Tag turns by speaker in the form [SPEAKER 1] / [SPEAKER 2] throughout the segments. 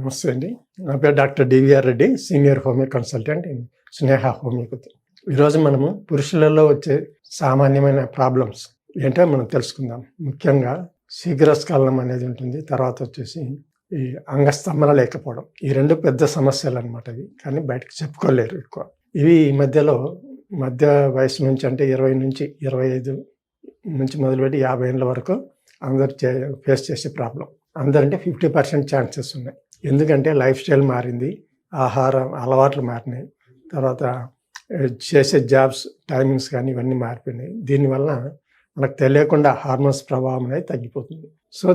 [SPEAKER 1] నమస్తే అండి. నా పేరు doctor DVR Reddy senior homeo consultant in Sneha homeopathy. ఈరోజు మనము పురుషులలో వచ్చే సామాన్యమైన ప్రాబ్లమ్స్ ఏంటో మనం తెలుసుకుందాం. ముఖ్యంగా శీఘ్రస్ఖలనం అనేది ఉంటుంది. తర్వాత వచ్చేసి ఈ అంగస్తంభన లేకపోవడం. ఈ రెండు పెద్ద సమస్యలు అనమాట ఇవి. కానీ బయటకు చెప్పుకోలేరు ఎక్కువ. ఇవి ఈ మధ్యలో మధ్య వయసు నుంచి అంటే ఇరవై నుంచి ఇరవై ఐదు నుంచి మొదలుపెట్టి యాభై ఏళ్ళ వరకు అందరు చే ఫేస్ చేసే ప్రాబ్లం. అందరంటే ఫిఫ్టీ పర్సెంట్ ఛాన్సెస్ ఉన్నాయి. ఎందుకంటే లైఫ్ స్టైల్ మారింది ఆహారం అలవాట్లు మారినాయి తర్వాత చేసే జాబ్స్ టైమింగ్స్ కానీ ఇవన్నీ మారిపోయినాయి. దీనివల్ల మనకు తెలియకుండా హార్మోన్స్ ప్రభావం అనేది తగ్గిపోతుంది. సో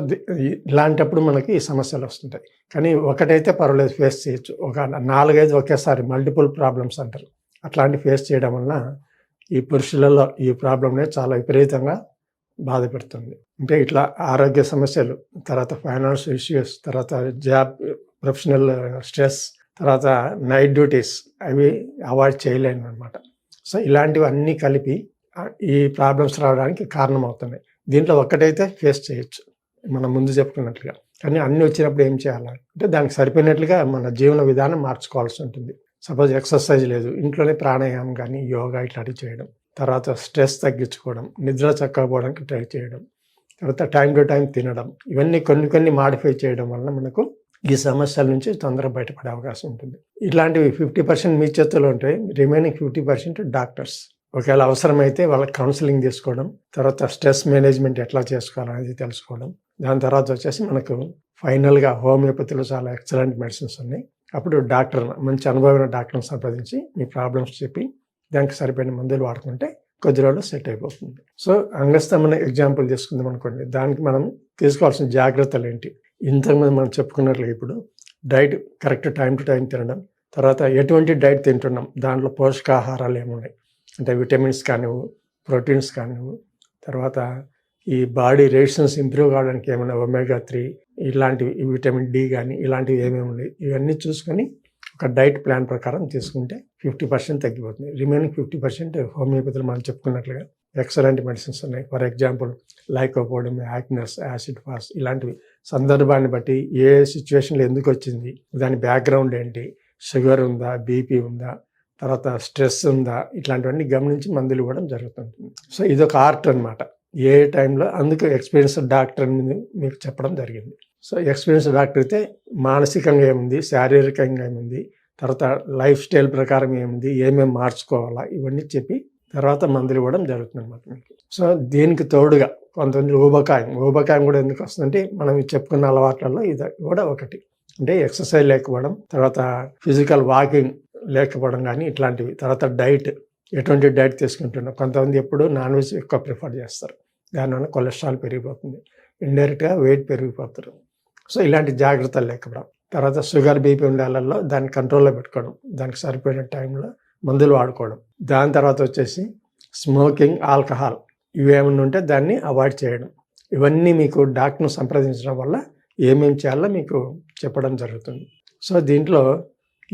[SPEAKER 1] ఇలాంటప్పుడు మనకి ఈ సమస్యలు వస్తుంటాయి. కానీ ఒకటైతే పర్వాలేదు ఫేస్ చేయొచ్చు. ఒక నాలుగైదు ఒకేసారి మల్టిపుల్ ప్రాబ్లమ్స్ అంటారు. అట్లాంటి ఫేస్ చేయడం వలన ఈ పురుషులలో ఈ ప్రాబ్లం అనేది చాలా విపరీతంగా బాధ పెడుతుంది అంటే ఇట్లా ఆరోగ్య సమస్యలు తర్వాత ఫైనాన్స్ ఇష్యూస్ తర్వాత జాబ్ ప్రొఫెషనల్ స్ట్రెస్ తర్వాత నైట్ డ్యూటీస్ అవి అవాయిడ్ చేయలేను అనమాట సో ఇలాంటివన్నీ కలిపి ఈ ప్రాబ్లమ్స్ రావడానికి కారణం అవుతున్నాయి దీంట్లో ఒక్కటైతే ఫేస్ చేయొచ్చు మనం ముందు చెప్పుకున్నట్లుగా. కానీ అన్ని వచ్చినప్పుడు ఏం చేయాలి? అంటే దానికి సరిపోయినట్లుగా మన జీవన విధానం మార్చుకోవాల్సి ఉంటుంది. సపోజ్ ఎక్సర్సైజ్ లేదు ఇంట్లోనే ప్రాణాయామం కానీ యోగా ఇట్లాంటివి చేయడం. తర్వాత స్ట్రెస్ తగ్గించుకోవడం నిద్ర చక్కకపోవడానికి ట్రై చేయడం తర్వాత టైం టు టైం తినడం ఇవన్నీ కొన్ని కొన్ని మాడిఫై చేయడం వల్ల మనకు ఈ సమస్యల నుంచి తొందరగా బయటపడే అవకాశం ఉంటుంది. ఇట్లాంటివి ఫిఫ్టీ పర్సెంట్ మీ చేతుల్లో ఉంటాయి రిమైనింగ్ ఫిఫ్టీ పర్సెంట్ డాక్టర్స్ ఒకవేళ అవసరమైతే వాళ్ళకి కౌన్సిలింగ్ తీసుకోవడం తర్వాత స్ట్రెస్ మేనేజ్మెంట్ ఎట్లా చేసుకోవాలనేది తెలుసుకోవడం దాని తర్వాత వచ్చేసి మనకు ఫైనల్గా హోమియోపతిలో చాలా ఎక్సలెంట్ మెడిసిన్స్ ఉన్నాయి. అప్పుడు డాక్టర్ మంచి అనుభవమైన డాక్టర్ని సంప్రదించి మీ ప్రాబ్లమ్స్ చెప్పి దానికి సరిపోయిన మందులు వాడుకుంటే కొద్ది రోజులు సెట్ అయిపోతుంది. సో అంగస్తమన ఎగ్జాంపుల్ తీసుకుందాం అనుకోండి దానికి మనం తీసుకోవాల్సిన జాగ్రత్తలు ఏంటి? ఇంతకుముందు మనం చెప్పుకున్నట్లు ఇప్పుడు diet correct time to time తినడం తర్వాత ఎటువంటి డైట్ తింటున్నాం దాంట్లో పోషకాహారాలు ఏమున్నాయి? అంటే విటమిన్స్ కానివ్వు ప్రోటీన్స్ కానివ్వు తర్వాత ఈ బాడీ రేషన్స్ ఇంప్రూవ్ కావడానికి ఏమైనా ఒమేగా త్రీ ఇలాంటివి విటమిన్ డి కానీ ఇలాంటివి ఏమేమి ఉన్నాయి ఇవన్నీ చూసుకొని ఒక డైట్ ప్లాన్ ప్రకారం తీసుకుంటే ఫిఫ్టీ పర్సెంట్ తగ్గిపోతుంది. రిమైనింగ్ ఫిఫ్టీ పర్సెంట్ హోమియోపతిలో మనం చెప్పుకున్నట్లుగా ఎక్సలెంట్ మెడిసిన్స్ ఉన్నాయి. For example lycopodium agnus acid phos ఇలాంటివి. సందర్భాన్ని బట్టి ఏ సిచ్యువేషన్లో ఎందుకు వచ్చింది? దాని బ్యాక్గ్రౌండ్ ఏంటి? షుగర్ ఉందా? బీపీ ఉందా? తర్వాత స్ట్రెస్ ఉందా? ఇట్లాంటివన్నీ గమనించి మందులు ఇవ్వడం జరుగుతుంటుంది. సో ఇది ఒక ఆర్ట్ అనమాట ఏ టైంలో అందుకు ఎక్స్పీరియన్స్ డాక్టర్ అని మీకు చెప్పడం జరిగింది. సో ఎక్స్పీరియన్స్ డాక్టర్ అయితే మానసికంగా ఏముంది శారీరకంగా ఏముంది తర్వాత లైఫ్ స్టైల్ ప్రకారం ఏముంది ఏమేమి మార్చుకోవాలా ఇవన్నీ చెప్పి తర్వాత మందులు ఇవ్వడం జరుగుతుంది అనమాట మీకు సో దీనికి తోడుగా కొంతమంది ఊబకాయం ఊబకాయం కూడా ఎందుకు వస్తుందంటే మనం చెప్పుకున్న అలవాట్లలో ఇది కూడా ఒకటి అంటే ఎక్సర్సైజ్ లేకపోవడం తర్వాత ఫిజికల్ వాకింగ్ లేకపోవడం కానీ ఇట్లాంటివి తర్వాత డైట్ ఎటువంటి డైట్ తీసుకుంటున్నాం కొంతమంది ఎప్పుడు నాన్ వెజ్ ఎక్కువ ప్రిఫర్ చేస్తారు దానివల్ల కొలెస్ట్రాల్ పెరిగిపోతుంది ఇండైరెక్ట్గా వెయిట్ పెరిగిపోతారు సో ఇలాంటి జాగ్రత్తలు లేకపోవడం. తర్వాత షుగర్ బీపీ ఉండాలలో దాన్ని కంట్రోల్లో పెట్టుకోవడం దానికి సరిపోయిన టైంలో మందులు వాడుకోవడం. దాని తర్వాత వచ్చేసి స్మోకింగ్ ఆల్కహాల్ ఇవేమన్నా ఉంటే దాన్ని అవాయిడ్ చేయడం. ఇవన్నీ మీకు డాక్టర్ను సంప్రదించడం వల్ల ఏమేమి చేయాలో మీకు చెప్పడం జరుగుతుంది. సో దీంట్లో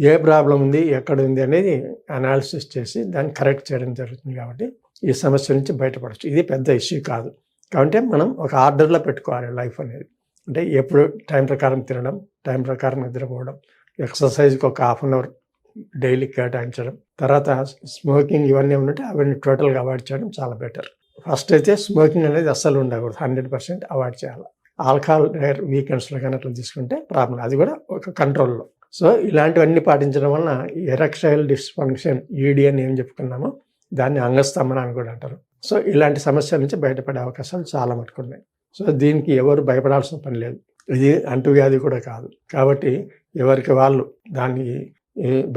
[SPEAKER 1] ఏ ప్రాబ్లం ఉంది ఎక్కడ ఉంది అనేది అనాలిసిస్ చేసి దాన్ని కరెక్ట్ చేయడం జరుగుతుంది కాబట్టి ఈ సమస్య నుంచి బయటపడచ్చు. ఇది పెద్ద ఇష్యూ కాదు. కాబట్టి మనం ఒక ఆర్డర్లో పెట్టుకోవాలి లైఫ్ అనేది. అంటే ఎప్పుడు టైం ప్రకారం తినడం టైం ప్రకారం నిద్రపోవడం ఎక్సర్సైజ్కి ఒక హాఫ్ అన్ అవర్ డైలీ కేటాయించడం తర్వాత స్మోకింగ్ ఇవన్నీ ఉంటే అవన్నీ టోటల్గా అవాయిడ్ చేయడం చాలా బెటర్. ఫస్ట్ అయితే స్మోకింగ్ అనేది అస్సలు ఉండకూడదు హండ్రెడ్ పర్సెంట్ అవాయిడ్ చేయాలి. ఆల్కహాల్ రేర్ వీకెండ్స్లో కానీ అట్లా తీసుకుంటే ప్రాబ్లం అది కూడా ఒక కంట్రోల్లో. సో ఇలాంటివన్నీ పాటించడం వలన ఎరక్సైల్ డిస్ఫంక్షన్ ఈడీ అని ఏం చెప్పుకున్నామో దాన్ని అంగస్తంభన అని కూడా అంటారు. సో ఇలాంటి సమస్యల నుంచి బయటపడే అవకాశాలు చాలా మటుకున్నాయి సో దీనికి ఎవరు భయపడాల్సిన పని లేదు. ఇది అంటువ్యాధి కూడా కాదు. కాబట్టి ఎవరికి వాళ్ళు దాన్ని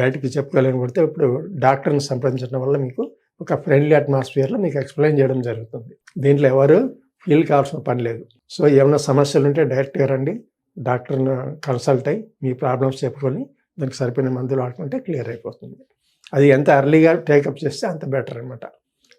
[SPEAKER 1] బయటికి చెప్పుకోలేని కొడితే ఇప్పుడు డాక్టర్ని సంప్రదించడం వల్ల మీకు ఒక ఫ్రెండ్లీ అట్మాస్ఫియర్లో మీకు ఎక్స్ప్లెయిన్ చేయడం జరుగుతుంది. దీంట్లో ఎవరు ఫీల్ కావాల్సిన పని లేదు. సో ఏమైనా సమస్యలు ఉంటే డైరెక్ట్గా రండి. డాక్టర్ని కన్సల్ట్ అయ్యి మీ ప్రాబ్లమ్స్ చెప్పుకొని దానికి సరిపోయిన మందులు వాడుకుంటే క్లియర్ అయిపోతుంది. అది ఎంత ఎర్లీగా టేకప్ చేస్తే అంత బెటర్ అనమాట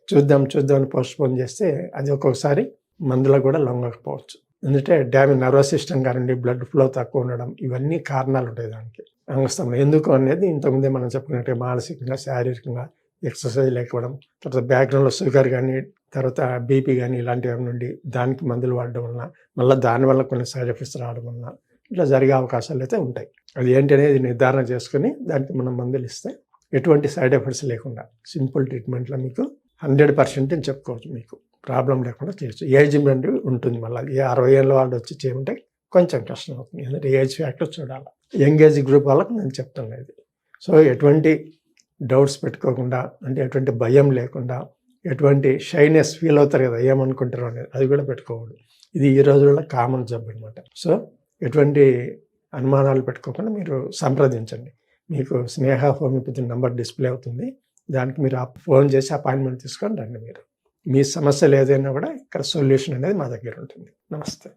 [SPEAKER 1] చూద్దాం చూద్దాం అని పోస్ట్పోన్ చేస్తే అది ఒక్కొక్కసారి మందులకు కూడా లొంగకపోవచ్చు. ఎందుకంటే డ్యామేజ్ నర్వస్ సిస్టమ్ కానివ్వండి బ్లడ్ ఫ్లో తక్కువ ఉండడం ఇవన్నీ కారణాలు ఉంటాయి దానికి. అంగస్తంభం ఎందుకు అనేది ఇంతకుముందే మనం చెప్పుకున్నట్టే మానసికంగా శారీరకంగా ఎక్సర్సైజ్ లేకపోవడం తర్వాత బ్యాక్గ్రౌండ్లో షుగర్ కానీ తర్వాత బీపీ కానీ ఇలాంటివి నుండి దానికి మందులు వాడడం వలన మళ్ళీ దానివల్ల కొన్ని సైడ్ ఎఫెక్ట్స్ రావడం వలన ఇట్లా జరిగే అవకాశాలు అయితే ఉంటాయి. అది ఏంటి అనేది నిర్ధారణ చేసుకుని దానికి మనం మందులు ఇస్తే ఎటువంటి సైడ్ ఎఫెక్ట్స్ లేకుండా సింపుల్ ట్రీట్మెంట్లో మీకు హండ్రెడ్ పర్సెంట్ అని చెప్పుకోవచ్చు మీకు. ప్రాబ్లం లేకుండా చేయొచ్చు. ఏజ్ అనేది ఉంటుంది మళ్ళీ. ఏ అరవై ఏళ్ళ వాళ్ళు వచ్చి చేయమంటే కొంచెం కష్టం అవుతుంది. ఎందుకంటే ఏజ్ ఫ్యాక్టర్ చూడాలి. యంగ్ ఏజ్ గ్రూప్ వాళ్ళకి నేను చెప్తాను ఇది. సో ఎటువంటి డౌట్స్ పెట్టుకోకుండా అంటే ఎటువంటి భయం లేకుండా ఎటువంటి షైనెస్ ఫీల్ అవుతారు కదా ఏమనుకుంటారు అనేది అది కూడా పెట్టుకోకూడదు. ఇది ఈ రోజుల్లో కామన్ జబ్బు అనమాట సో ఎటువంటి అనుమానాలు పెట్టుకోకుండా మీరు సంప్రదించండి. మీకు స్నేహ హోమియోపతి నంబర్ డిస్ప్లే అవుతుంది. దానికి మీరు ఆ ఫోన్ చేసి అపాయింట్మెంట్ తీసుకొని రండి మీరు. మీ సమస్యలు ఏదైనా కూడా ఇక్కడ సొల్యూషన్ అనేది మా దగ్గర ఉంటుంది. నమస్తే.